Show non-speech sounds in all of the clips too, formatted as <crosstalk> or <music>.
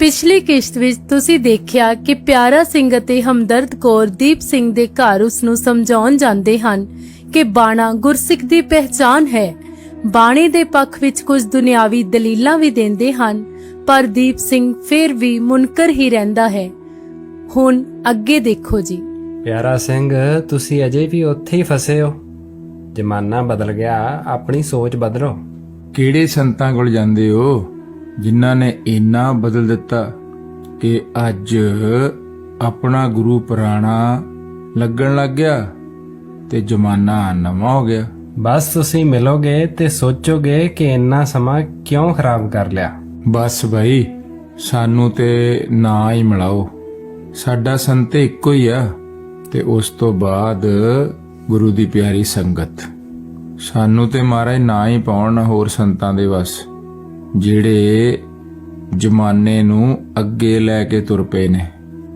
ਪਿਛਲੀ ਕਿਸ਼ਤ ਵਿੱਚ ਤੁਸੀਂ ਦੇਖਿਆ ਕਿ ਪਿਆਰਾ ਸਿੰਘ ਅਤੇ ਹਮਦਰਦ ਕੌਰ ਦੀਪ ਸਿੰਘ ਦੇ ਘਰ ਉਸ ਨੂੰ ਸਮਝਾਉਣ ਜਾਂਦੇ ਹਨ ਕਿ ਬਾਣਾ ਗੁਰਸਿੱਖ ਦੀ ਪਹਿਚਾਨ ਹੈ। ਬਾਣੇ ਦੇ ਪੱਖ ਵਿੱਚ ਕੁਝ ਦੁਨਿਆਵੀ ਦਲੀਲਾਂ ਵੀ ਦਿੰਦੇ ਹਨ ਪਰ ਦੀਪ ਸਿੰਘ ਫਿਰ ਵੀ ਮੁਨਕਰ ਹੀ ਰਹਿੰਦਾ ਹੈ। ਹੁਣ ਅੱਗੇ ਦੇਖੋ ਜੀ। ਪਿਆਰਾ ਸਿੰਘ ਤੁਸੀਂ ਅਜੇ ਵੀ ਉੱਥੇ ਹੀ ਫਸੇ ਹੋ। ਜ਼ਮਾਨਾ ਬਦਲ ਗਿਆ ਆਪਣੀ ਸੋਚ ਬਦਲੋ। ਕਿਹੜੇ ਸੰਤਾਂ ਕੋਲ ਜਾਂਦੇ ਹੋ ਜਿਨ੍ਹਾਂ ਨੇ ਇੰਨਾ ਬਦਲ ਦਿੱਤਾ ਕਿ ਅੱਜ ਆਪਣਾ ਗੁਰੂ ਪੁਰਾਣਾ ਲੱਗਣ ਲੱਗ ਗਿਆ ਤੇ ਜ਼ਮਾਨਾ ਨਵਾਂ ਹੋ ਗਿਆ। ਬਸ ਤੁਸੀਂ ਮਿਲੋਗੇ ਤੇ ਸੋਚੋਗੇ ਕਿ ਇੰਨਾ ਸਮਾਂ ਕਿਉਂ ਖਰਾਬ ਕਰ ਲਿਆ? ਬਸ ਭਾਈ ਸਾਨੂੰ ਤੇ ਨਾ ਹੀ ਮਿਲਾਓ। ਸਾਡਾ ਸੰਤ ਇੱਕੋ ਹੀ ਆ ਤੇ ਉਸ ਤੋਂ ਬਾਅਦ ਗੁਰੂ ਦੀ ਪਿਆਰੀ ਸੰਗਤ। ਸਾਨੂੰ ਤੇ ਮਹਾਰਾਜ ਨਾ ਹੀ ਪਾਉਣ ਹੋਰ ਸੰਤਾਂ ਦੇ ਵਸ ਜਿਹੜੇ ਜਮਾਨੇ ਨੂੰ ਅੱਗੇ ਲੈ ਕੇ ਤੁਰ ਪਏ ਨੇ।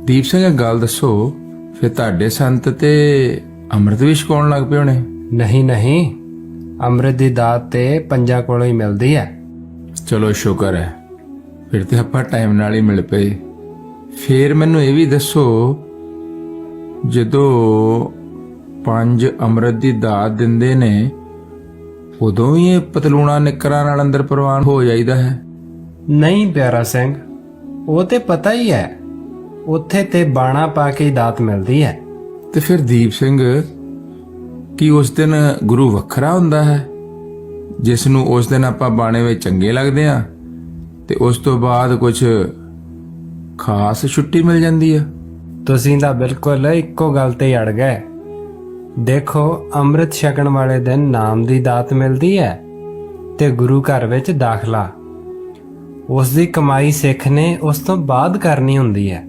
ਦੀਪ ਸਿੰਘ ਇੱਕ ਗੱਲ ਦੱਸੋ ਫਿਰ ਤੁਹਾਡੇ ਸੰਤ ਤੇ ਅੰਮ੍ਰਿਤ ਵੀ ਛਕਾਉਣ ਲੱਗ ਪਏ ਹੋਣੇ? ਨਹੀਂ ਨਹੀਂ। ਅੰਮ੍ਰਿਤ ਦੀ ਦਾਤ ਤੇ ਪੰਜਾਂ ਕੋਲੋਂ ਹੀ ਮਿਲਦੀ ਹੈ। ਚਲੋ ਸ਼ੁਕਰ ਹੈ। ਫਿਰ ਤੇ ਆਪਾਂ ਟਾਈਮ ਨਾਲ ਹੀ ਮਿਲ ਪਏ। ਫਿਰ ਮੈਨੂੰ ਇਹ ਵੀ ਦੱਸੋ ਜਦੋਂ ਪੰਜ ਅੰਮ੍ਰਿਤ ਦੀ ਦਾਤ ਦਿੰਦੇ ਨੇ ਉਦੋਂ ਵੀ ਇਹ ਪਤਲੂਣਾ ਨਿਕਰਾਂ ਨਾਲ ਅੰਦਰ ਪ੍ਰਵਾਨ ਹੋ ਜਾਈਦਾ ਹੈ। ਨਹੀਂ ਪਿਆਰਾ ਸਿੰਘ ਉਹ ਤੇ ਪਤਾ ਹੀ ਹੈ ਉੱਥੇ ਤੇ ਬਾਣਾ ਪਾ ਕੇ ਹੀ ਦਾਤ ਮਿਲਦੀ ਹੈ। ਤੇ ਫਿਰ ਦੀਪ ਸਿੰਘ ਕੀ ਉਸ ਦਿਨ ਗੁਰੂ ਵੱਖਰਾ ਹੁੰਦਾ ਹੈ? ਜਿਸ ਨੂੰ ਉਸ ਦਿਨ ਆਪਾਂ ਬਾਣੇ ਵਿੱਚ ਚੰਗੇ ਲੱਗਦੇ ਆ ਤੇ ਉਸ ਤੋਂ ਬਾਅਦ ਕੁਝ ਖਾਸ ਛੁੱਟੀ ਮਿਲ ਜਾਂਦੀ ਆ ਤੁਸੀਂ ਤਾਂ ਬਿਲਕੁਲ ਇੱਕੋ ਗੱਲ ਤੇ ਹੀ ਅੜ ਗਏ। ਦੇਖੋ ਅੰਮ੍ਰਿਤ ਛਕਣ ਵਾਲੇ ਦਿਨ ਨਾਮ ਦੀ ਦਾਤ ਮਿਲਦੀ ਹੈ ਤੇ ਗੁਰੂ ਘਰ ਵਿੱਚ ਦਾਖਲਾ। ਉਸ ਦੀ ਕਮਾਈ ਸਿੱਖ ਨੇ ਉਸ ਤੋਂ ਬਾਅਦ ਕਰਨੀ ਹੁੰਦੀ ਹੈ।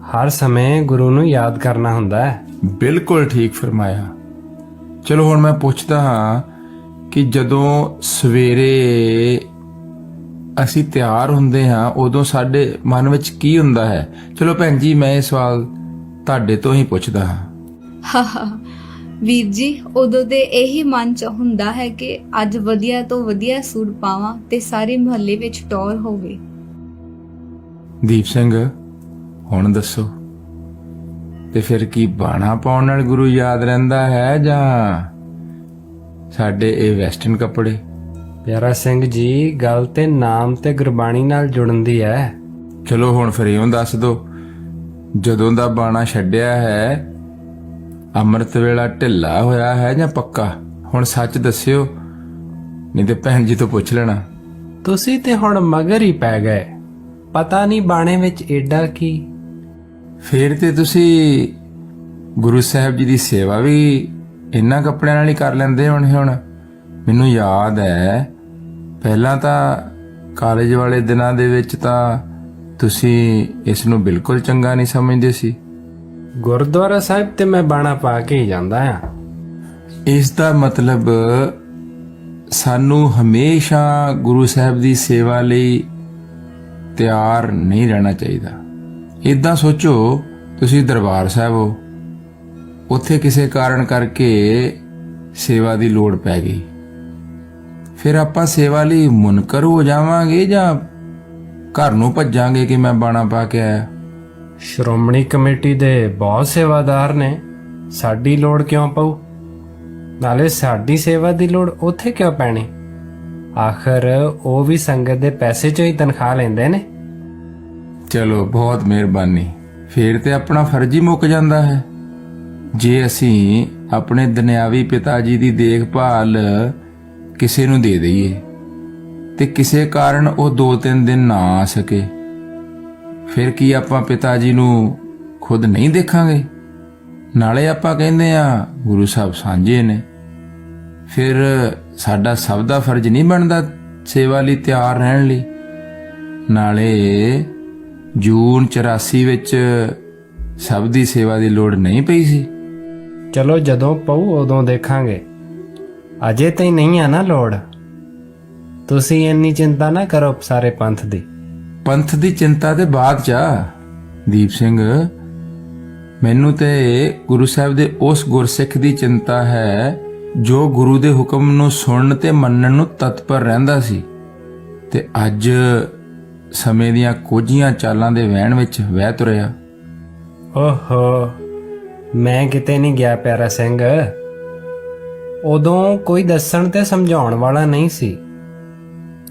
ਹਰ ਸਮੇਂ ਗੁਰੂ ਨੂੰ ਯਾਦ ਕਰਨਾ ਹੁੰਦਾ ਹੈ। ਬਿਲਕੁਲ ਠੀਕ ਫਰਮਾਇਆ। ਚਲੋ ਹੁਣ ਮੈਂ ਪੁੱਛਦਾ ਹਾਂ ਕਿ ਜਦੋਂ ਸਵੇਰੇ ਅਸੀਂ ਤਿਆਰ ਹੁੰਦੇ ਹਾਂ ਉਦੋਂ ਸਾਡੇ ਮਨ ਵਿੱਚ ਕੀ ਹੁੰਦਾ ਹੈ? ਚਲੋ ਭੈਣ ਜੀ ਮੈਂ ਇਹ ਸਵਾਲ ਤੁਹਾਡੇ ਤੋਂ ਹੀ ਪੁੱਛਦਾ ਹਾਂ। ਹਾਹਾ ਵੀਰ ਜੀ ਉਦੋਂ ਤੇ ਇਹੀ ਮਨ ਚ ਹੁੰਦਾ ਹੈ ਕਿ ਅੱਜ ਵਧੀਆ ਤੋਂ ਵਧੀਆ ਸੂਟ ਪਾਵਾਂ ਤੇ ਸਾਰੇ ਮੁਹੱਲੇ ਵਿੱਚ ਟੌਰ ਹੋਵੇ। ਦੀਪ ਸਿੰਘ ਹੁਣ ਦੱਸੋ। ਤੇ ਫਿਰ ਕੀ ਬਾਣਾ ਪਾਉਣ ਨਾਲ ਗੁਰੂ ਯਾਦ ਰਹਿੰਦਾ ਹੈ ਜਾਂ ਸਾਡੇ ਇਹ ਵੈਸਟਰਨ ਕੱਪੜੇ? ਪਿਆਰਾ ਸਿੰਘ ਜੀ ਗੱਲ ਤੇ ਨਾਮ ਤੇ ਗੁਰਬਾਣੀ ਨਾਲ ਜੁੜਨ ਦੀ ਹੈ। ਚਲੋ ਹੁਣ ਫਿਰ ਇਉਂ ਦੱਸ ਦੋ। ਜਦੋਂ ਦਾ ਬਾਣਾ ਛੱਡਿਆ ਹੈ ਅੰਮ੍ਰਿਤ ਵੇਲਾ ਢਿੱਲਾ ਹੋਇਆ ਹੈ ਜਾਂ ਪੱਕਾ? ਹੁਣ ਸੱਚ ਦੱਸਿਓ। ਨਹੀਂ ਤੇ ਭੈਣ ਜੀ ਤੋਂ ਪੁੱਛ ਲੈਣਾ। ਤੁਸੀਂ ਤੇ ਹੁਣ ਮਗਰ ਹੀ ਪੈ ਗਏ। ਪਤਾ ਨਹੀਂ ਬਾਣੇ ਵਿੱਚ ਏਡਾ ਕੀ। ਫੇਰ ਤੇ ਤੁਸੀਂ ਗੁਰੂ ਸਾਹਿਬ ਜੀ ਦੀ ਸੇਵਾ ਵੀ ਇੰਨਾ ਕੱਪੜਿਆਂ ਨਾਲ ਹੀ ਕਰ ਲੈਂਦੇ ਹੋਣੇ ਹੁਣ। ਮੈਨੂੰ ਯਾਦ ਹੈ ਪਹਿਲਾਂ ਤਾਂ ਕਾਲਜ ਵਾਲੇ ਦਿਨਾਂ ਦੇ ਵਿੱਚ ਤਾਂ ਤੁਸੀਂ ਇਸ ਨੂੰ ਬਿਲਕੁਲ ਚੰਗਾ ਨਹੀਂ ਸਮਝਦੇ ਸੀ। ਗੁਰਦੁਆਰਾ ਸਾਹਿਬ ਤੇ ਮੈਂ ਬਾਣਾ ਪਾ ਕੇ ਹੀ ਜਾਂਦਾ ਆ। ਇਸ ਦਾ ਮਤਲਬ ਸਾਨੂੰ ਹਮੇਸ਼ਾ ਗੁਰੂ ਸਾਹਿਬ ਦੀ ਸੇਵਾ ਲਈ ਤਿਆਰ ਨਹੀਂ ਰਹਿਣਾ ਚਾਹੀਦਾ। ਇਦਾਂ ਸੋਚੋ, ਤੁਸੀਂ ਦਰਬਾਰ ਸਾਹਿਬ ਹੋ। ਉੱਥੇ ਕਿਸੇ ਕਾਰਨ ਕਰਕੇ ਸੇਵਾ ਦੀ ਲੋੜ ਪੈ ਗਈ। ਫਿਰ ਆਪਾਂ ਸੇਵਾ ਲਈ ਮੁਨਕਰ ਹੋ ਜਾਵਾਂਗੇ ਜਾਂ ਘਰ ਨੂੰ ਭੱਜਾਂਗੇ ਕਿ ਮੈਂ ਬਾਣਾ ਪਾ ਕੇ ਆਇਆ? ਸ਼੍ਰੋਮਣੀ ਕਮੇਟੀ ਦੇ ਬਹੁਤ ਸੇਵਾਦਾਰ ਨੇ। ਸਾਡੀ ਲੋੜ ਕਿਉਂ ਪਊ? ਨਾਲੇ ਸਾਡੀ ਸੇਵਾ ਦੀ ਲੋੜ ਉੱਥੇ ਕਿਉਂ ਪੈਣੀ? ਆਖਰ ਉਹ ਵੀ ਸੰਗਤ ਦੇ ਪੈਸੇ ਚੋਂ ਹੀ ਤਨਖਾਹ ਲੈਂਦੇ ਨੇ। ਚਲੋ, ਬਹੁਤ ਮਿਹਰਬਾਨੀ। ਫੇਰ ਤੇ ਆਪਣਾ ਫਰਜ਼ ਹੀ ਮੁੱਕ ਜਾਂਦਾ ਹੈ। ਜੇ ਅਸੀਂ ਆਪਣੇ ਦੁਨਿਆਵੀ ਪਿਤਾ ਜੀ ਦੀ ਦੇਖਭਾਲ ਕਿਸੇ ਨੂੰ ਦੇ ਦਈਏ, ਤੇ ਕਿਸੇ ਕਾਰਨ ਉਹ ਦੋ ਤਿੰਨ ਦਿਨ ਨਾ ਆ ਸਕੇ। ਫਿਰ ਕੀ ਆਪਾਂ ਪਿਤਾ ਜੀ ਨੂੰ ਖੁਦ ਨਹੀਂ ਦੇਖਾਂਗੇ? ਨਾਲੇ ਆਪਾਂ ਕਹਿੰਦੇ ਆ ਗੁਰੂ ਸਾਹਿਬ ਸਾਂਝੇ ਨੇ। ਫਿਰ ਸਾਡਾ ਸਭ ਦਾ ਫਰਜ਼ ਨਹੀਂ ਬਣਦਾ ਸੇਵਾ ਲਈ ਤਿਆਰ ਰਹਿਣ ਲਈ। ਨਾਲੇ ਜੂਨ 84 ਵਿੱਚ ਸਭ ਦੀ ਸੇਵਾ ਦੀ ਲੋੜ ਨਹੀਂ ਪਈ ਸੀ। ਚਲੋ ਜਦੋਂ ਪਊ ਉਦੋਂ ਦੇਖਾਂਗੇ। ਅਜੇ ਤਾਈ ਨਹੀਂ ਆ ਨਾ ਲੋੜ। ਤੁਸੀਂ ਇੰਨੀ ਚਿੰਤਾ ਨਾ ਕਰੋ ਸਾਰੇ ਪੰਥ ਦੀ। ਪੰਥ ਦੀ ਚਿੰਤਾ ਤੇ ਬਾਅਦ ਚ ਆ। ਦੀਪ ਸਿੰਘ, ਮੈਨੂੰ ਤੇ ਗੁਰੂ ਸਾਹਿਬ ਦੇ ਉਸ ਗੁਰਸਿੱਖ ਦੀ ਚਿੰਤਾ ਹੈ, ਜੋ ਗੁਰੂ ਦੇ ਹੁਕਮ ਨੂੰ ਸੁਣਨ ਤੇ ਮੰਨਣ ਨੂੰ ਤਤਪਰ ਰਹਿੰਦਾ ਸੀ। ਤੇ ਅੱਜ ਸਮੇਂ ਦੀਆਂ ਕੋਝੀਆਂ ਚਾਲਾਂ ਦੇ ਵਹਿਣ ਵਿੱਚ ਵਹਿ ਤੁਰਿਆ। ਓਹੋ, ਮੈਂ ਕਿਤੇ ਨਹੀਂ ਗਿਆ ਪਿਆਰਾ ਸਿੰਘ। ਉਦੋਂ ਕੋਈ ਦੱਸਣ ਤੇ ਸਮਝਾਉਣ ਵਾਲਾ ਨਹੀਂ ਸੀ।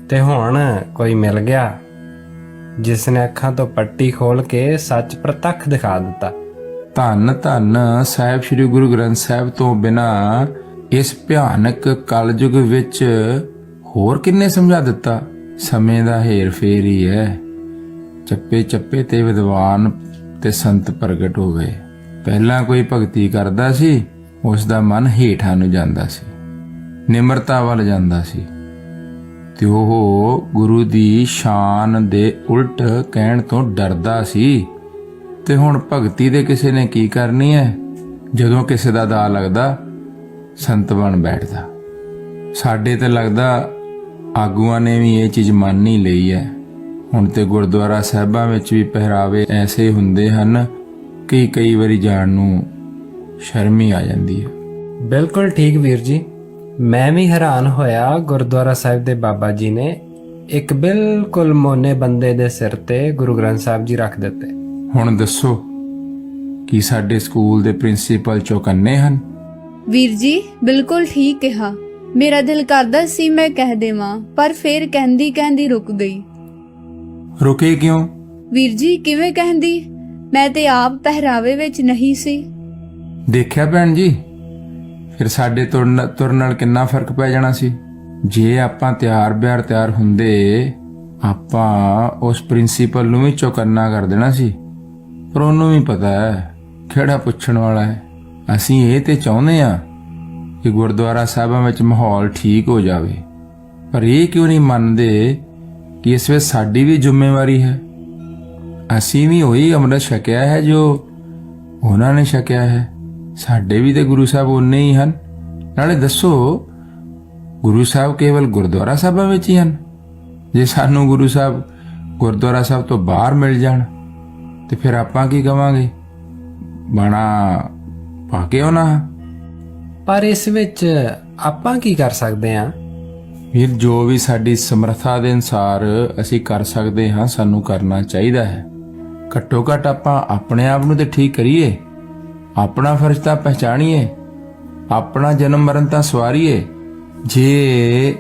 ਤੇ ਹੁਣ ਕੋਈ ਮਿਲ ਗਿਆ। ਜਿਸ ਨੇ ਅੱਖਾਂ ਤੋਂ ਪੱਟੀ ਖੋਲ ਕੇ ਸੱਚ ਪ੍ਰਤੱਖ ਦਿਖਾ ਦਿੱਤਾ। ਧੰਨ ਧੰਨ ਸਾਹਿਬ ਸ੍ਰੀ ਗੁਰੂ ਗ੍ਰੰਥ ਸਾਹਿਬ ਤੋਂ ਬਿਨਾ ਇਸ ਭਿਆਨਕ ਕਲਯੁਗ ਵਿੱਚ ਹੋਰ ਕਿੰਨੇ ਸਮਝਾ ਦਿੱਤਾ? ਸਮੇਂ ਦਾ ਹੇਰ ਫੇਰ ਹੀ ਹੈ। ਚੱਪੇ ਚੱਪੇ ਤੇ ਵਿਦਵਾਨ ਤੇ ਸੰਤ ਪ੍ਰਗਟ ਹੋ ਗਏ ਪਹਿਲਾਂ ਕੋਈ ਭਗਤੀ ਕਰਦਾ ਸੀ, ਉਸ ਦਾ ਮਨ ਹੇਠਾਂ ਨੂੰ ਜਾਂਦਾ ਸੀ। ਨਿਮਰਤਾ ਵੱਲ ਜਾਂਦਾ ਸੀ। ਤੇ ਉਹ ਗੁਰੂ ਦੀ ਸ਼ਾਨ ਦੇ ਉਲਟ ਕਹਿਣ ਤੋਂ ਡਰਦਾ ਸੀ। ਤੇ ਹੁਣ ਭਗਤੀ ਦੇ ਕਿਸੇ ਨੇ ਕੀ ਕਰਨੀ ਹੈ? ਜਦੋਂ ਕਿਸੇ ਦਾ ਦਾ ਲੱਗਦਾ, ਸੰਤ ਬਣ ਬੈਠਦਾ। ਸਾਡੇ ਤੇ ਲੱਗਦਾ, ਆਗੂਆਂ ਨੇ ਵੀ ਇਹ ਚੀਜ਼ ਮੰਨ ਹੀ ਲਈ ਹੈ। ਹੁਣ ਤੇ ਗੁਰਦੁਆਰਾ ਸਾਹਿਬਾਂ ਵਿੱਚ ਵੀ ਪਹਿਰਾਵੇ ਐਸੇ ਹੁੰਦੇ ਹਨ ਕਿ ਕਈ ਵਾਰੀ ਜਾਣ ਨੂੰ ਸ਼ਰਮ ਹੀ ਆ ਜਾਂਦੀ ਹੈ। ਬਿਲਕੁਲ ਠੀਕ ਵੀਰ ਜੀ। ਮੈਂ ਵੀ ਹੈਰਾਨ ਹੋਇਆ ਗੁਰਦੁਆਰਾ ਸਾਹਿਬ ਦੇ ਬਾਬਾ ਜੀ ਨੇ ਇੱਕ ਬਿਲਕੁਲ ਮੋਨੇ ਬੰਦੇ ਦੇ ਸਿਰ ਤੇ ਗੁਰੂ ਗ੍ਰੰਥ ਸਾਹਿਬ ਜੀ ਰੱਖ ਦਿੱਤੇ। ਹੁਣ ਦੱਸੋ ਕੀ ਸਾਡੇ ਸਕੂਲ ਦੇ ਪ੍ਰਿੰਸੀਪਲ ਚੌਕੰਨੇ ਹਨ? ਵੀਰ ਜੀ ਬਿਲਕੁਲ ਠੀਕ ਕਿਹਾ। ਮੇਰਾ ਦਿਲ ਕਰਦਾ ਸੀ ਮੈਂ ਕਹਿ ਦੇਵਾਂ ਪਰ ਫੇਰ ਕਹਿੰਦੀ ਕਹਿੰਦੀ ਰੁਕ ਗਈ। ਰੁਕੇ ਕਿਉਂ? ਵੀਰ ਜੀ ਕਿਵੇਂ ਕਹਿੰਦੀ? ਮੈਂ ਤੇ ਆਪ ਪਹਿਰਾਵੇ ਵਿੱਚ ਨਹੀਂ ਸੀ। ਦੇਖਿਆ ਭੈਣ ਜੀ? ਫਿਰ ਸਾਡੇ ਤੁਰਨ ਤੁਰਨ ਨਾਲ ਕਿੰਨਾ ਫ਼ਰਕ ਪੈ ਜਾਣਾ ਸੀ? ਜੇ ਆਪਾਂ ਤਿਆਰ ਬਿਆਰ ਤਿਆਰ ਹੁੰਦੇ, ਆਪਾਂ ਉਸ ਪ੍ਰਿੰਸੀਪਲ ਨੂੰ ਵੀ ਚੌਕੰਨਾ ਕਰ ਦੇਣਾ ਸੀ। ਪਰ ਉਹਨੂੰ ਵੀ ਪਤਾ ਹੈ, ਕਿਹੜਾ ਪੁੱਛਣ ਵਾਲਾ ਹੈ। ਅਸੀਂ ਇਹ ਤੇ ਚਾਹੁੰਦੇ ਆ ਕਿ ਗੁਰਦੁਆਰਾ ਸਾਹਿਬਾਂ ਵਿੱਚ ਮਾਹੌਲ ਠੀਕ ਹੋ ਜਾਵੇ। ਪਰ ਇਹ ਕਿਉਂ ਨਹੀਂ ਮੰਨਦੇ ਕਿ ਇਸ ਵਿੱਚ ਸਾਡੀ ਵੀ ਜ਼ਿੰਮੇਵਾਰੀ ਹੈ? ਅਸੀਂ ਵੀ ਉਹੀ ਅੰਮ੍ਰਿਤ ਛਕਿਆ ਹੈ ਜੋ ਉਹਨਾਂ ਨੇ ਛਕਿਆ ਹੈ। ਸਾਡੇ ਵੀ ਤੇ ਗੁਰੂ ਸਾਹਿਬ ਉਨੇ ਹੀ ਹਨ। ਨਾਲੇ ਦੱਸੋ ਗੁਰੂ ਸਾਹਿਬ ਕੇਵਲ ਗੁਰਦੁਆਰਾ ਸਾਹਿਬਾਂ ਵਿੱਚ ਹੀ ਹਨ? ਜੇ ਸਾਨੂੰ ਗੁਰੂ ਸਾਹਿਬ ਗੁਰਦੁਆਰਾ ਸਾਹਿਬ ਤੋਂ ਬਾਹਰ ਮਿਲ ਜਾਣ ਤੇ ਫਿਰ ਆਪਾਂ ਕੀ ਕਵਾਂਗੇ? ਬਾਣਾ ਪਾ ਕੇ ਆਉਣਾ। ਪਰ ਇਸ ਵਿੱਚ ਆਪਾਂ ਕੀ ਕਰ ਸਕਦੇ ਹਾਂ? ਵੀਰ ਜੋ ਵੀ ਸਾਡੀ ਸਮਰੱਥਾ ਦੇ ਅਨਸਾਰ ਅਸੀਂ ਕਰ ਸਕਦੇ ਹਾਂ ਸਾਨੂੰ ਕਰਨਾ ਚਾਹੀਦਾ ਹੈ। ਘੱਟੋ ਘੱਟ ਆਪਾਂ ਆਪਣੇ ਆਪ ਨੂੰ ਤੇ ਠੀਕ ਕਰੀਏ। ਆਪਣਾ ਫਰਜ਼ ਤਾਂ ਪਹਿਚਾਣੀਏ, ਆਪਣਾ ਜਨਮ ਮਰਨ ਤਾਂ ਸਵਾਰੀਏ। ਜੇ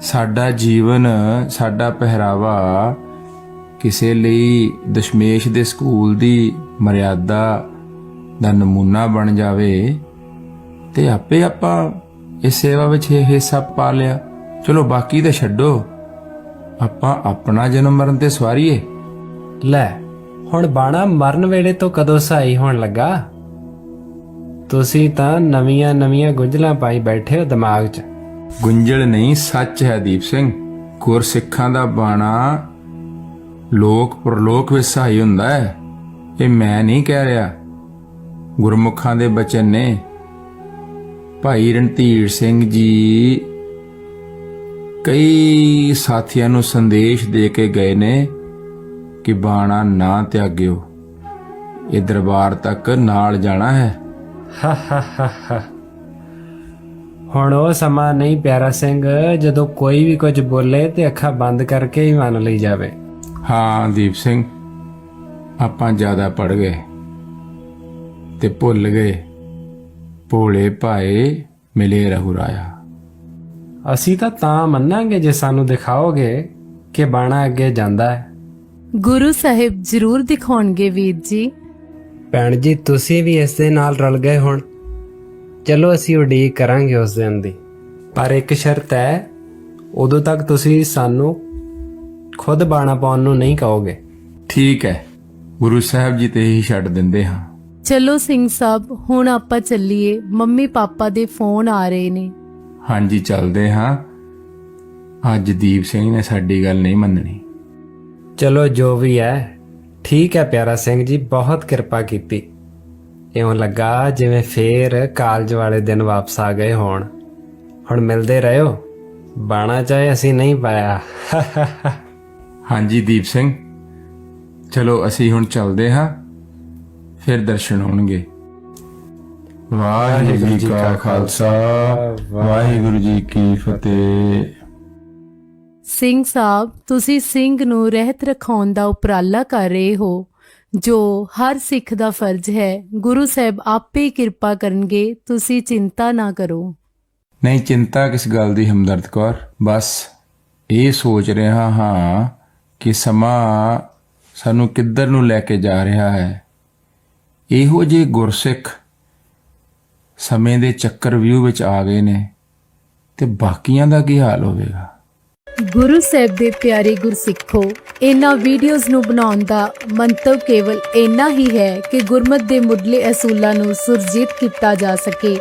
ਸਾਡਾ ਜੀਵਨ, ਸਾਡਾ ਪਹਿਰਾਵਾ ਕਿਸੇ ਲਈ ਦਸ਼ਮੇਸ਼ ਦੇ ਸਕੂਲ ਦੀ ਮਰਿਆਦਾ ਦਾ ਨਮੂਨਾ ਬਣ ਜਾਵੇ, ਤੇ ਆਪੇ ਆਪਾਂ ਇਸ ਸੇਵਾ ਵਿੱਚ ਇਹ ਹਿੱਸਾ ਪਾ ਲਿਆ। ਚਲੋ ਬਾਕੀ ਤਾਂ ਛੱਡੋ। ਆਪਾਂ ਆਪਣਾ ਜਨਮ ਮਰਨ ਤੇ ਸਵਾਰੀਏ। ਲੈ, ਹੁਣ ਬਾਣਾ ਮਰਨ ਵੇਲੇ ਤੋਂ ਕਦੋਂ ਸਹਾਈ ਹੋਣ ਲੱਗਾ? ਤੁਸੀਂ ਤਾਂ ਨਵੀਆਂ ਨਵੀਆਂ ਗੁੰਝਲਾਂ ਪਾਈ ਬੈਠੇ ਹੋ ਦਿਮਾਗ 'ਚ। ਗੁੰਝਲ ਨਹੀਂ, ਸੱਚ ਹੈ ਦੀਪ ਸਿੰਘ। ਗੁਰਸਿੱਖਾਂ ਦਾ ਬਾਣਾ ਲੋਕ ਪ੍ਰਲੋਕ ਵਿੱਚ ਸਹਾਈ ਹੁੰਦਾ ਹੈ। ਇਹ ਮੈਂ ਨਹੀਂ ਕਹਿ ਰਿਹਾ। ਗੁਰਮੁਖਾਂ ਦੇ ਬਚਨ ਨੇ। ਭਾਈ ਰਣਧੀਰ ਸਿੰਘ ਜੀ ਕਈ ਸਾਥੀਆਂ ਨੂੰ ਸੰਦੇਸ਼ ਦੇ ਕੇ ਗਏ ਨੇ ਕਿ ਬਾਣਾ ਨਾ ਤਿਆਗਿਓ। ਇਹ ਦਰਬਾਰ ਤੱਕ ਨਾਲ ਜਾਣਾ ਹੈ। ਹੁਣ ਉਹ ਸਮਾਂ ਨਹੀਂ ਪਿਆਰਾ ਸਿੰਘ ਜਦੋਂ ਕੋਈ ਵੀ ਕੁਝ ਬੋਲੇ ਤੇ ਅੱਖਾਂ ਬੰਦ ਕਰਕੇ ਹੀ ਮੰਨ ਲਈ ਜਾਵੇ। ਹਾਂ ਦੀਪ ਸਿੰਘ ਆਪਾਂ ਜ਼ਿਆਦਾ ਪੜ ਗਏ ਤੇ ਭੁੱਲ ਗਏ। ਭੋਲੇ ਭਾਏ ਮਿਲੇ ਰਹੂ ਰਾਇਆ। ਅਸੀਂ ਤਾਂ ਤਾਂ ਮੰਨਾਂਗੇ ਜੇ ਸਾਨੂੰ ਦਿਖਾਓਗੇ ਕਿ ਬਾਣਾ ਅੱਗੇ ਜਾਂਦਾ ਹੈ। ਗੁਰੂ ਸਾਹਿਬ ਜ਼ਰੂਰ ਦਿਖਾਉਣਗੇ ਵੀਰ ਜੀ। ਭੈਣ ਜੀ ਤੁਸੀਂ ਵੀ ਇਸ ਦੇ ਨਾਲ ਰਲ ਗਏ ਹੁਣ। ਚਲੋ ਅਸੀਂ ਉਡੀਕ ਕਰਾਂਗੇ ਉਸ ਦਿਨ ਦੀ। ਪਰ ਇੱਕ ਸ਼ਰਤ ਹੈ ਉਦੋਂ ਤੱਕ ਤੁਸੀਂ ਸਾਨੂੰ ਖੁਦ ਬਾਣਾ ਪਾਉਣ ਨੂੰ ਨਹੀਂ ਕਹੋਗੇ। ਠੀਕ ਹੈ ਗੁਰੂ ਸਾਹਿਬ ਜੀ ਤੇ ਹੀ ਛੱਡ ਦਿੰਦੇ ਹਾਂ। ਚਲੋ ਸਿੰਘ ਸਾਹਿਬ ਹੁਣ ਆਪਾਂ ਚੱਲੀਏ। ਮੰਮੀ ਪਾਪਾ ਦੇ ਫੋਨ ਆ ਰਹੇ ਨੇ। ਹਾਂਜੀ ਚੱਲਦੇ ਹਾਂ। ਅੱਜ ਦੀਪ ਸਿੰਘ ਨੇ ਸਾਡੀ ਗੱਲ ਨਹੀਂ ਮੰਨਣੀ। ਚਲੋ ਜੋ ਵੀ ਹੈ ਠੀਕ ਹੈ ਪਿਆਰਾ ਸਿੰਘ ਜੀ ਬਹੁਤ ਕਿਰਪਾ ਕੀਤੀ। ਇਉਂ ਲੱਗਾ ਜਿਵੇਂ ਫੇਰ ਕਾਲਜ ਵਾਲੇ ਦਿਨ ਵਾਪਸ ਆ ਗਏ ਹੋਣ। ਹੁਣ ਮਿਲਦੇ ਰਹੋ। ਬਾਣਾ ਚਾਹੇ ਅਸੀਂ ਨਹੀਂ ਪਾਇਆ। <laughs> ਹਾਂਜੀ ਦੀਪ ਸਿੰਘ। ਚਲੋ ਅਸੀਂ ਹੁਣ ਚੱਲਦੇ ਹਾਂ। ਫਿਰ ਦਰਸ਼ਨ ਹੋਣਗੇ। ਵਾਹਿਗੁਰੂ ਜੀ ਕਾ ਖਾਲਸਾ। ਵਾਹਿਗੁਰੂ ਜੀ ਕੀ ਫਤਿਹ। ਸਿੰਘ ਸਾਹਿਬ, ਤੁਸੀਂ ਸਿੰਘ ਨੂੰ ਰਹਿਤ ਰਖਾਉਣ ਦਾ ਉਪਰਾਲਾ ਕਰ ਰਹੇ ਹੋ, ਜੋ ਹਰ ਸਿੱਖ ਦਾ ਫਰਜ਼ ਹੈ। ਗੁਰੂ ਸਾਹਿਬ ਆਪੇ ਕਿਰਪਾ ਕਰਨਗੇ, ਤੁਸੀਂ ਚਿੰਤਾ ਨਾ ਕਰੋ। ਨਹੀਂ, ਚਿੰਤਾ ਕਿਸ ਗੱਲ ਦੀ ਹਮਦਰਦ ਕੌਰ? ਬਸ ਇਹ ਸੋਚ ਰਿਹਾ ਹਾਂ ਕਿ ਸਮਾਂ ਸਾਨੂੰ ਕਿੱਧਰ ਨੂੰ ਲੈ ਕੇ ਜਾ ਰਿਹਾ ਹੈ। ਇਹੋ ਜਿਹੇ ਗੁਰਸਿੱਖ ਸਮੇਂ ਦੇ ਚੱਕਰ ਵਿਊ ਵਿੱਚ ਆ ਗਏ ਨੇ ਤੇ ਬਾਕੀਆਂ ਦਾ ਕੀ ਹਾਲ ਹੋਵੇਗਾ? ਗੁਰੂ ਸਾਹਿਬ ਦੇ ਪਿਆਰੇ ਗੁਰਸਿੱਖੋ, ਇਹਨਾਂ ਵੀਡੀਓਜ਼ ਨੂੰ ਬਣਾਉਣ ਦਾ ਮੰਤਵ ਕੇਵਲ ਇੰਨਾ ਹੀ ਹੈ ਕਿ ਗੁਰਮਤ ਦੇ ਮੁੱਢਲੇ ਅਸੂਲਾਂ ਨੂੰ ਸੁਰਜੀਤ ਕੀਤਾ ਜਾ ਸਕੇ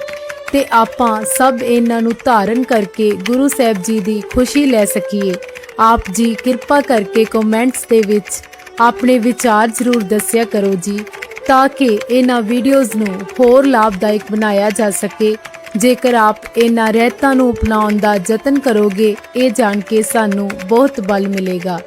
ਤੇ ਆਪਾਂ ਸਭ ਇਹਨਾਂ ਨੂੰ ਧਾਰਨ ਕਰਕੇ ਗੁਰੂ ਸਾਹਿਬ ਜੀ ਦੀ ਖੁਸ਼ੀ ਲੈ ਸਕੀਏ। ਆਪ ਜੀ ਕਿਰਪਾ ਕਰਕੇ ਕਮੈਂਟਸ ਦੇ ਵਿੱਚ ਆਪਣੇ ਵਿਚਾਰ ਜ਼ਰੂਰ ਦੱਸਿਆ ਕਰੋ ਜੀ, ਤਾਂ ਕਿ ਇਹਨਾਂ ਵੀਡੀਓਜ਼ ਨੂੰ ਹੋਰ ਲਾਭਦਾਇਕ ਬਣਾਇਆ ਜਾ ਸਕੇ ਜੇਕਰ ਆਪ ਇਹਨਾਂ ਰਹਿਤਾਂ ਨੂੰ ਅਪਣਾਉਣ ਦਾ ਯਤਨ ਕਰੋਗੇ, ਇਹ ਜਾਣ ਕੇ ਸਾਨੂੰ ਬਹੁਤ ਬਲ ਮਿਲੇਗਾ।